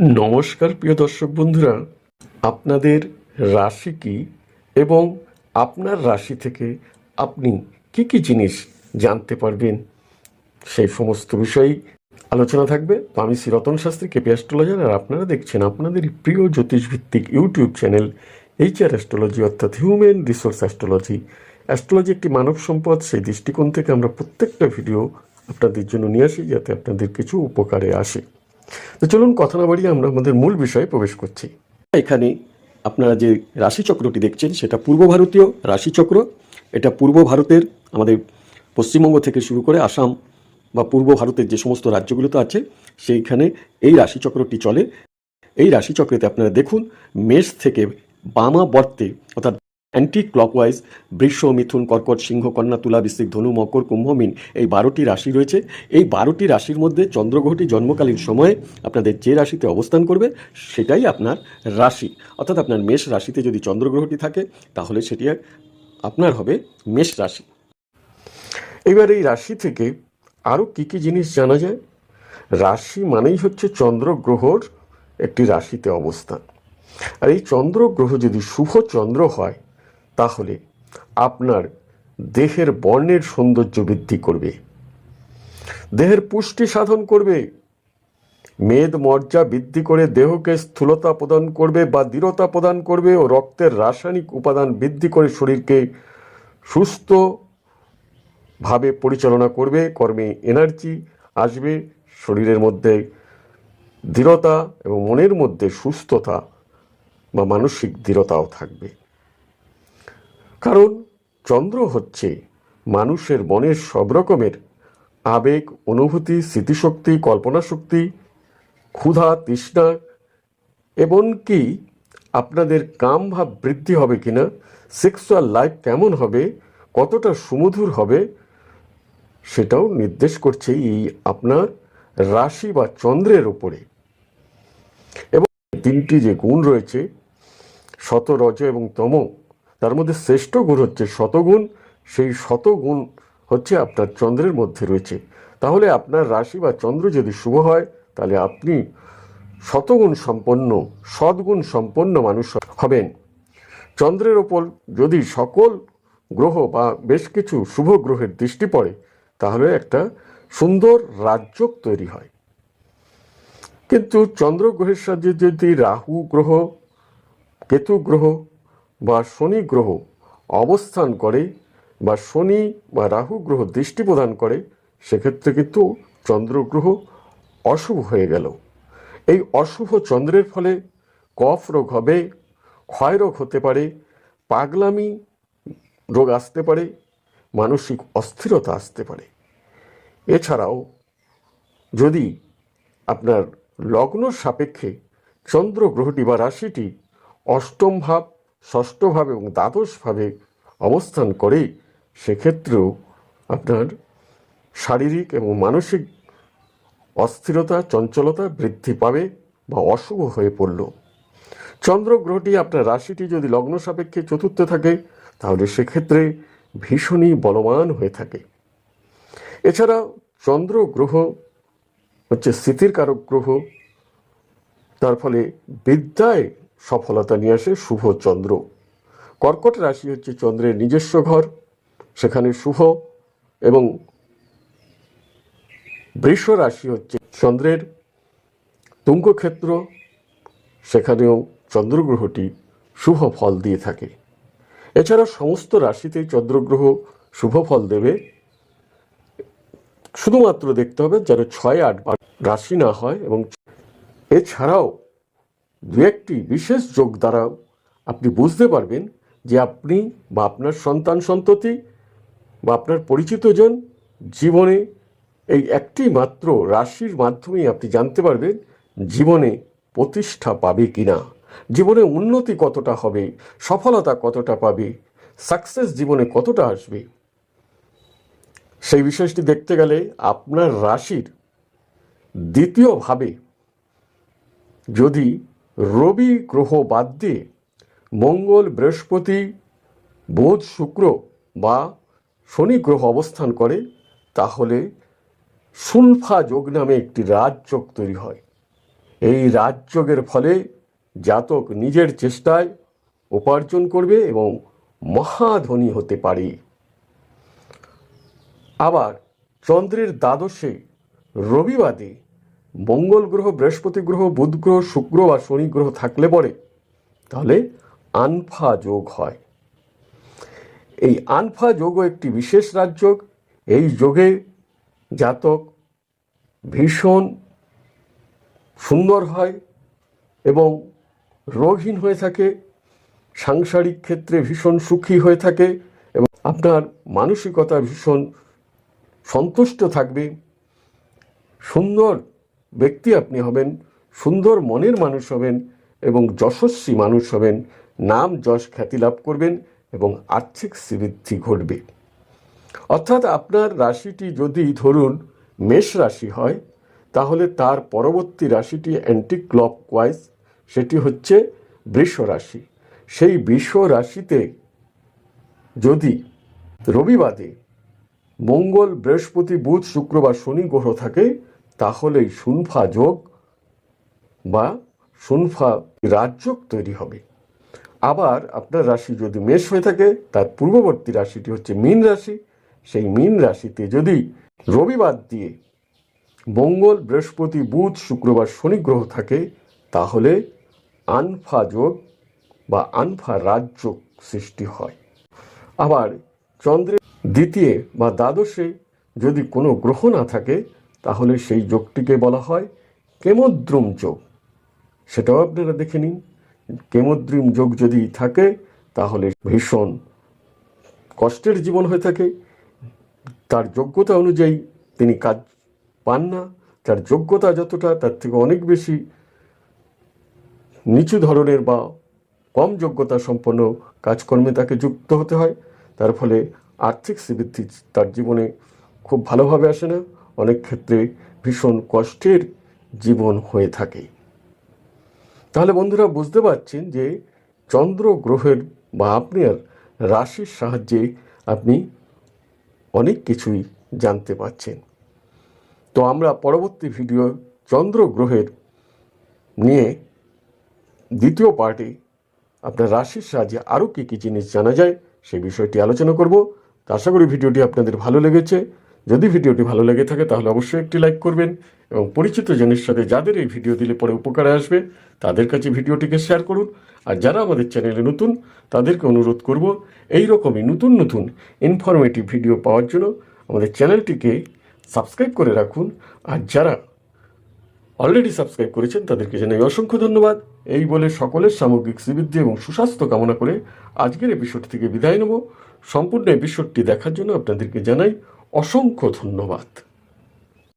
নমস্কার, প্রিয় দর্শক বন্ধুরা। আপনাদের রাশি কি এবং আপনার রাশি থেকে আপনি কি কি জিনিস জানতে পারবেন? সেই সমস্ত বিষয়েই আলোচনা থাকবে। আমি শ্রী রতন শাস্ত্রী, কেপি অ্যাস্ট্রোলজার, আর আপনারা দেখছেন আপনাদের প্রিয় জ্যোতিষভিত্তিক ইউটিউব চ্যানেল এইচআর অ্যাস্ট্রোলজি, অর্থাৎ হিউম্যান রিসোর্স অ্যাস্ট্রোলজি। অ্যাস্ট্রোলজি একটি মানব সম্পদ, সেই দৃষ্টিকোণ থেকে আমরা প্রত্যেকটা ভিডিও আপনাদের জন্য নিয়ে আসি, যাতে আপনাদের কিছু উপকারে আসে। তো চলুন কথা না বাড়িয়ে আমরা আমাদের মূল বিষয়ে প্রবেশ করছি। এখানে আপনারা যে রাশিচক্রটি দেখছেন, সেটা পূর্ব ভারতীয় রাশিচক্র। এটা পূর্ব ভারতের আমাদের পশ্চিমবঙ্গ থেকে শুরু করে আসাম বা পূর্ব ভারতের যে সমস্ত রাজ্যগুলোতে আছে, সেইখানে এই রাশিচক্রটি চলে। এই রাশিচক্রেতে আপনারা দেখুন, মেষ থেকে বামা বর্তে, অর্থাৎ অ্যান্টি ক্লকওয়াইজ বৃষ, মিথুন, কর্কট, সিংহ, কন্যা, তুলা, বৃশ্চিক, ধনু, মকর, কুম্ভ, মিন, এই বারোটি রাশি রয়েছে। এই বারোটি রাশির মধ্যে চন্দ্রগ্রহটি জন্মকালীন সময়ে আপনাদের যে রাশিতে অবস্থান করবে, সেটাই আপনার রাশি। অর্থাৎ আপনার মেষ রাশিতে যদি চন্দ্রগ্রহটি থাকে, তাহলে সেটি আপনার হবে মেষ রাশি। এবার এই রাশি থেকে আরও কী কী জিনিস জানা যায়? রাশি মানেই হচ্ছে চন্দ্রগ্রহর একটি রাশিতে অবস্থান। আর এই চন্দ্রগ্রহ যদি শুভ চন্দ্র হয় তাহলে আপনার দেহের বর্ণের সৌন্দর্য বৃদ্ধি করবে। দেহের পুষ্টি সাধন করবে। মেদ মর্যা বৃদ্ধি করে দেহকে স্থূলতা প্রদান করবে বা দৃঢ়তা প্রদান করবে ও রক্তের রাসায়নিক উপাদান বৃদ্ধি করে শরীরকে সুস্থ ভাবে পরিচালনা করবে, কর্মে এনার্জি আসবে, শরীরের মধ্যে দৃঢ়তা এবং মনের মধ্যে সুস্থতা বা মানসিক দৃঢ়তাও থাকবে। কারণ চন্দ্র হচ্ছে মানুষের মনের সব রকমের আবেগ, অনুভূতি, স্মৃতিশক্তি কল্পনা শক্তি ক্ষুধা, তৃষ্ণা, এমনকি আপনাদের কাম ভাব বৃদ্ধি হবে কিনা সেক্সুয়াল লাইফ কেমন হবে, কতটা সুমধুর হবে, সেটাও নির্দেশ করছে এই আপনার রাশি বা চন্দ্রের ওপরে এবং তিনটি যে গুণ রয়েছে শত রজ এবং তম তার মধ্যে শ্রেষ্ঠ গুণ হচ্ছে শতগুণ, সেই শতগুণ হচ্ছে আপনার চন্দ্রের মধ্যে রয়েছে। তাহলে আপনার রাশি বা চন্দ্র যদি শুভ হয়, তাহলে আপনি শতগুণ সম্পন্ন, সদ্গুণ সম্পন্ন মানুষ হবেন। চন্দ্রের ওপর যদি সকল গ্রহ বা বেশ কিছু শুভ গ্রহের দৃষ্টি পড়ে, তাহলে একটা সুন্দর রাজ্য তৈরি হয়। কিন্তু চন্দ্র গ্রহের সাহায্যে যদি রাহু গ্রহ, কেতু গ্রহ বা শনি গ্রহ অবস্থান করে বা শনি বা রাহু গ্রহ দৃষ্টি প্রদান করে, সেক্ষেত্রে কিন্তু চন্দ্রগ্রহ অশুভ হয়ে গেল। এই অশুভ চন্দ্রের ফলে কফ রোগ হবে, ক্ষয় রোগ হতে পারে, পাগলামি রোগ আসতে পারে, মানসিক অস্থিরতা আসতে পারে। এছাড়াও যদি আপনার লগ্ন সাপেক্ষে চন্দ্র গ্রহটি বা রাশিটি অষ্টম ভাব ষষ্ঠ ভাব এবং দ্বাদশভাবে অবস্থান করে সেক্ষেত্রেও আপনার শারীরিক এবং মানসিক অস্থিরতা, চঞ্চলতা বৃদ্ধি পাবে বা অশুভ হয়ে পড়ল। চন্দ্র গ্রহটি আপনার রাশিটি যদি লগ্ন সাপেক্ষে চতুর্থে থাকে, তাহলে সেক্ষেত্রে ভীষণই বলবান হয়ে থাকে। এছাড়া চন্দ্র গ্রহ হচ্ছে স্মৃতির কারক গ্রহ, তার ফলে বিদ্যায় সফলতা নিয়ে আসে শুভ চন্দ্র। কর্কট রাশি হচ্ছে চন্দ্রের নিজস্ব ঘর, সেখানে শুভ এবং বৃষ রাশি হচ্ছে চন্দ্রের তুঙ্গক্ষেত্র, সেখানেও চন্দ্রগ্রহটি শুভ ফল দিয়ে থাকে। এছাড়া সমস্ত রাশিতেই চন্দ্রগ্রহ শুভ ফল দেবে। শুধুমাত্র দেখতে হবে যেন ছয় আট রাশি না হয় এবং এছাড়াও দু একটি বিশেষ যোগ দ্বারাও আপনি বুঝতে পারবেন যে আপনি বা আপনার সন্তান সন্ততি বা আপনার পরিচিতজন জীবনে এই একটি মাত্র রাশির মাধ্যমেই আপনি জানতে পারবেন জীবনে প্রতিষ্ঠা পাবে কিনা। জীবনে উন্নতি কতটা হবে, সফলতা কতটা পাবে সাকসেস জীবনে কতটা আসবে। সেই বিষয়টি দেখতে গেলে আপনার রাশির দ্বিতীয়ভাবে যদি রবি গ্রহ বাদ দিয়ে মঙ্গল, বৃহস্পতি, বুধ, শুক্র বা শনি গ্রহ অবস্থান করে, তাহলে সুলফা যোগ নামে একটি রাজযোগ তৈরি হয়। এই রাজযোগের ফলে জাতক নিজের চেষ্টায় উপার্জন করবে এবং মহাধনী হতে পারে। আবার চন্দ্রের দ্বাদশে রবিবাদে মঙ্গল গ্রহ, বৃহস্পতি গ্রহ, বুধ গ্রহ, শুক্র বা শনি গ্রহ থাকলে পরে তাহলে আনফা যোগ হয়। এই আনফা যোগও একটি বিশেষ রাজযোগ। এই যোগে জাতক ভীষণ সুন্দর হয় এবং রোগহীন হয়ে থাকে, সাংসারিক ক্ষেত্রে ভীষণ সুখী হয়ে থাকে এবং আপনার মানসিকতা ভীষণ সন্তুষ্ট থাকবে। সুন্দর ব্যক্তি আপনি হবেন, সুন্দর মনের মানুষ হবেন এবং যশস্বী মানুষ হবেন, নাম যশ খ্যাতি লাভ করবেন এবং আর্থিক শ্রীবৃদ্ধি ঘটবে। অর্থাৎ আপনার রাশিটি যদি ধরুন মেষ রাশি হয়, তাহলে তার পরবর্তী রাশিটি অ্যান্টি ক্লক ওয়াইজ সেটি হচ্ছে বৃষ রাশি। সেই বৃষ রাশিতে যদি রবিবাদে মঙ্গল, বৃহস্পতি, বুধ, শুক্র বা শনি গ্রহ থাকে তাহলেই সুনফা যোগ বা সুনফা রাজযোগ তৈরি হবে। আবার আপনার রাশি যদি মেষ হয়ে থাকে, তার পূর্ববর্তী রাশিটি হচ্ছে মীন রাশি। সেই মীন রাশিতে যদি রবিবার দিয়ে মঙ্গল, বৃহস্পতি, বুধ, শুক্রবার, শনি গ্রহ থাকে, তাহলে আনফা যোগ বা আনফা রাজযোগ সৃষ্টি হয়। আবার চন্দ্রের দ্বিতীয় বা দ্বাদশে যদি কোনো গ্রহ না থাকে তাহলে সেই যোগটিকে বলা হয় কেমদ্রুম যোগ। সেটাও আপনারা দেখে নিন। কেমদ্রিম যোগ যদি থাকে, তাহলে ভীষণ কষ্টের জীবন হয়ে থাকে। তার যোগ্যতা অনুযায়ী তিনি কাজ পান না। তার যোগ্যতা যতটা, তার থেকে অনেক বেশি নিচু ধরনের বা কম যোগ্যতা সম্পন্ন কাজকর্মে তাকে যুক্ত হতে হয়। তার ফলে আর্থিক শ্রীবৃদ্ধি তার জীবনে খুব ভালোভাবে আসে না। অনেক ক্ষেত্রে ভীষণ কষ্টের জীবন হয়ে থাকে। তাহলে বন্ধুরা বুঝতে পারছেন যে চন্দ্র গ্রহের বা আপনার রাশির সাহায্যে আপনি অনেক কিছুই জানতে পারছেন। তো আমরা পরবর্তী ভিডিও চন্দ্র গ্রহের নিয়ে দ্বিতীয় পার্টে আপনার রাশির সাহায্যে আরও কী কী জিনিস জানা যায় সেই বিষয়টি আলোচনা করব। আশা করি ভিডিওটি আপনাদের ভালো লেগেছে। যদি ভিডিওটি ভালো লেগে থাকে, তাহলে অবশ্যই একটি লাইক করবেন এবং পরিচিত জনের সাথে যাদের এই ভিডিও দিলে পরে উপকারে আসবে, তাদের কাছে ভিডিওটিকে শেয়ার করুন। আর যারা আমাদের চ্যানেলে নতুন, তাদেরকে অনুরোধ করব এই রকমই নতুন নতুন ইনফরমেটিভ ভিডিও পাওয়ার জন্য আমাদের চ্যানেলটিকে সাবস্ক্রাইব করে রাখুন। আর যারা অলরেডি সাবস্ক্রাইব করেছেন, তাদেরকে জানাই অসংখ্য ধন্যবাদ। এই বলে সকলের সামগ্রিক শ্রীবৃদ্ধি এবং সুস্বাস্থ্য কামনা করে আজকের এপিসোড থেকে বিদায় নেব। সম্পূর্ণ এপিসোডটি দেখার জন্য আপনাদেরকে জানাই অসংখ্য ধন্যবাদ।